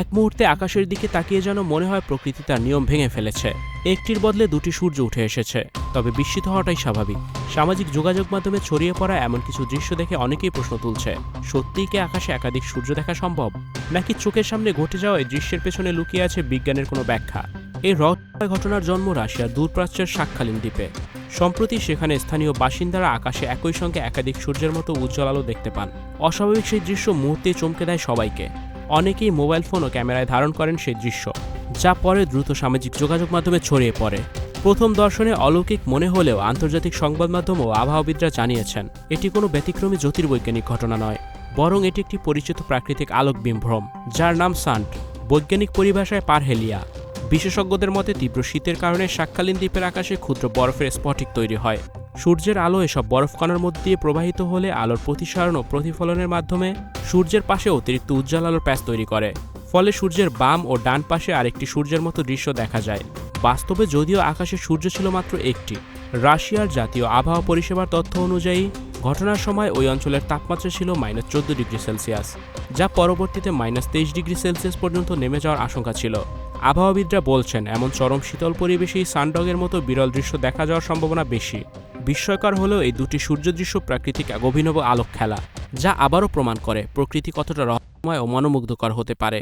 এক মুহূর্তে আকাশের দিকে তাকিয়ে যেন মনে হয় প্রকৃতি তার নিয়ম ভেঙে ফেলেছে। একটির বদলে দুটি সূর্য উঠে এসেছে। তবে বিস্মিত হওয়াটাই স্বাভাবিক। সামাজিক যোগাযোগ মাধ্যমে ছড়িয়ে পড়া এমন কিছু দৃশ্য দেখে অনেকেই প্রশ্ন তুলছে, সত্যিই কি আকাশে একাধিক সূর্য দেখা সম্ভব? নাকি চোখের সামনে ঘটে যাওয়া এই দৃশ্যের পেছনে লুকিয়ে আছে বিজ্ঞানের কোনো ব্যাখ্যা? এই রহস্যময় ঘটনার জন্ম রাশিয়ার দূরপ্রাচ্যের শাকখালিন দ্বীপে। সম্প্রতি সেখানে স্থানীয় বাসিন্দারা আকাশে একই সঙ্গে একাধিক সূর্যের মতো উজ্জ্বল আলো দেখতে পান। অস্বাভাবিক সেই দৃশ্য মুহূর্তে চমকে দেয় সবাইকে। অনেকেই মোবাইল ফোন ও ক্যামেরায় ধারণ করেন সেই দৃশ্য, যা পরে দ্রুত সামাজিক যোগাযোগ মাধ্যমে ছড়িয়ে পড়ে। প্রথম দর্শনে অলৌকিক মনে হলেও আন্তর্জাতিক সংবাদ মাধ্যম ও আবহাওয়াবিদরা জানিয়েছেন, এটি কোনো ব্যতিক্রমী জ্যোতির্বৈজ্ঞানিক ঘটনা নয়, বরং এটি একটি পরিচিত প্রাকৃতিক আলোক বিভ্রম যার নাম সান্ট। বৈজ্ঞানিক পরিভাষায় পারহেলিয়া। বিশেষজ্ঞদের মতে তীব্র শীতের কারণে শাককালীন দ্বীপের আকাশে ক্ষুদ্র বরফের স্ফটিক তৈরি হয়। সূর্যের আলো এসব বরফ কণার মধ্যে দিয়ে প্রবাহিত হলে আলোর প্রতিসারণ ও প্রতিফলনের মাধ্যমে সূর্যের পাশে অতিরিক্ত উজ্জ্বল আলোর প্যাচ তৈরি করে। ফলে সূর্যের বাম ও ডান পাশে আরেকটি সূর্যের মতো দৃশ্য দেখা যায়। বাস্তবে যদিও আকাশে সূর্য ছিল মাত্র একটি, রাশিয়ার জাতীয় আবহাওয়া পরিষেবার তথ্য অনুযায়ী ঘটনার সময় ওই অঞ্চলের তাপমাত্রা ছিল মাইনাস চোদ্দ ডিগ্রি সেলসিয়াস, যা পরবর্তীতে মাইনাস তেইশ ডিগ্রি সেলসিয়াস পর্যন্ত নেমে যাওয়ার আশঙ্কা ছিল। আবহাওয়াবিদরা বলছেন, এমন চরম শীতল পরিবেশেই সানডগের মতো বিরল দৃশ্য দেখা যাওয়ার সম্ভাবনা বেশি। বিস্ময়কর হলেও এই দুটি সূর্য দৃশ্য প্রাকৃতিক এক অভিনব আলোক খেলা যা আবারও প্রমাণ করে প্রকৃতি কতটা রহস্যময় ও মনোমুগ্ধকর হতে পারে।